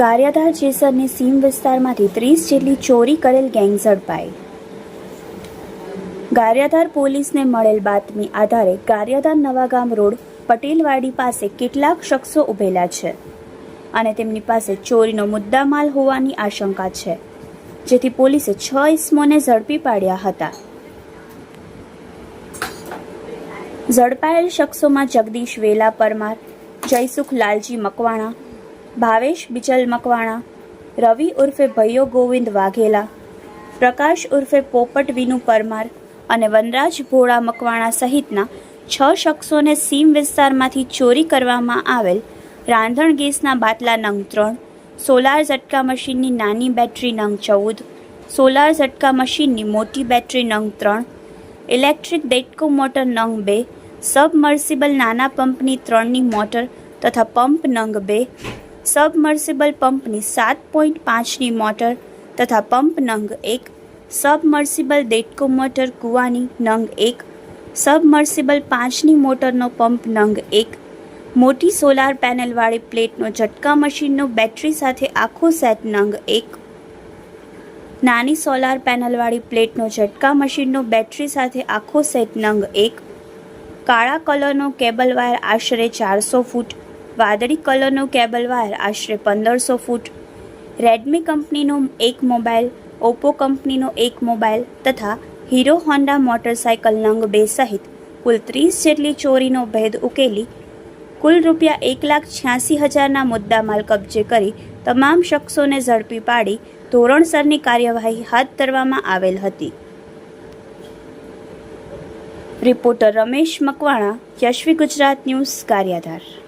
ગારિયાધાર જેસરની સીમ વિસ્તારમાંથી ત્રીસ જેટલી ચોરી કરેલ ગેંગ ઝડપાઈ. ગારિયાધાર પોલીસને મળેલ બાતમી આધારે ગારિયાધાર નવાગામ રોડ પટેલવાડી પાસે કેટલાક શખ્સો ઉભેલા છે અને તેમની પાસે ચોરીનો મુદ્દામાલ હોવાની આશંકા છે, જેથી પોલીસે છ ઇસમોને ઝડપી પાડ્યા હતા. ઝડપાયેલ શખ્સોમાં જગદીશ વેલા પરમાર, જયસુખ લાલજી મકવાણા ભાવેશ બિચલ મકવાણા, રવિ ઉર્ફે ભૈયો ગોવિંદ વાઘેલા, પ્રકાશ ઉર્ફે પોપટ વિનુ પરમાર અને વનરાજ ભોળા મકવાણા સહિતના છ શખ્સોને સીમ વિસ્તારમાંથી ચોરી કરવામાં આવેલ રાંધણ ગેસના બાટલા નંગ ત્રણ, સોલાર ઝટકા મશીનની નાની બેટરી નંગ ચૌદ, સોલાર ઝટકા મશીનની મોટી બેટરી નંગ ત્રણ, ઇલેક્ટ્રિક ડેટકો મોટર નંગ બે, સબમર્સિબલ નાના પંપની ત્રણની મોટર તથા પંપ નંગ બે સબમર્સિબલ પંપની સાત પોઈન્ટ પાંચની મોટર તથા પંપ નંગ એક, સબમર્સિબલ ડેટકો મોટર કૂવાની નંગ એક, સબમર્સિબલ પાંચની મોટરનો પંપ નંગ એક. મોટી સોલાર પેનલવાળી પ્લેટનો ઝટકા મશીનનો બેટરી સાથે આખો સેટ નંગ એક. નાની સોલાર પેનલવાળી પ્લેટનો ઝટકા મશીનનો બેટરી સાથે આખો સેટ નંગ એક. કાળા કલરનો કેબલ વાયર આશરે ચારસો ફૂટ વાદળી કલરનો કેબલ વાયર આશરે પંદરસો ફૂટ, રેડમી કંપનીનો એક મોબાઈલ, ઓપ્પો કંપનીનો એક મોબાઈલ તથા હીરો હોન્ડા મોટરસાયકલ નંગ બે સહિત કુલ ત્રીસ જેટલી ચોરીનો ભેદ ઉકેલી કુલ રૂપિયા એક લાખ છ્યાસી હજારના મુદ્દામાલ કબજે કરી તમામ શખ્સોને ઝડપી પાડી ધોરણસરની કાર્યવાહી હાથ ધરવામાં આવેલ હતી. Reporter Ramesh Makwana, Yashvi Gujarat news Gariadhar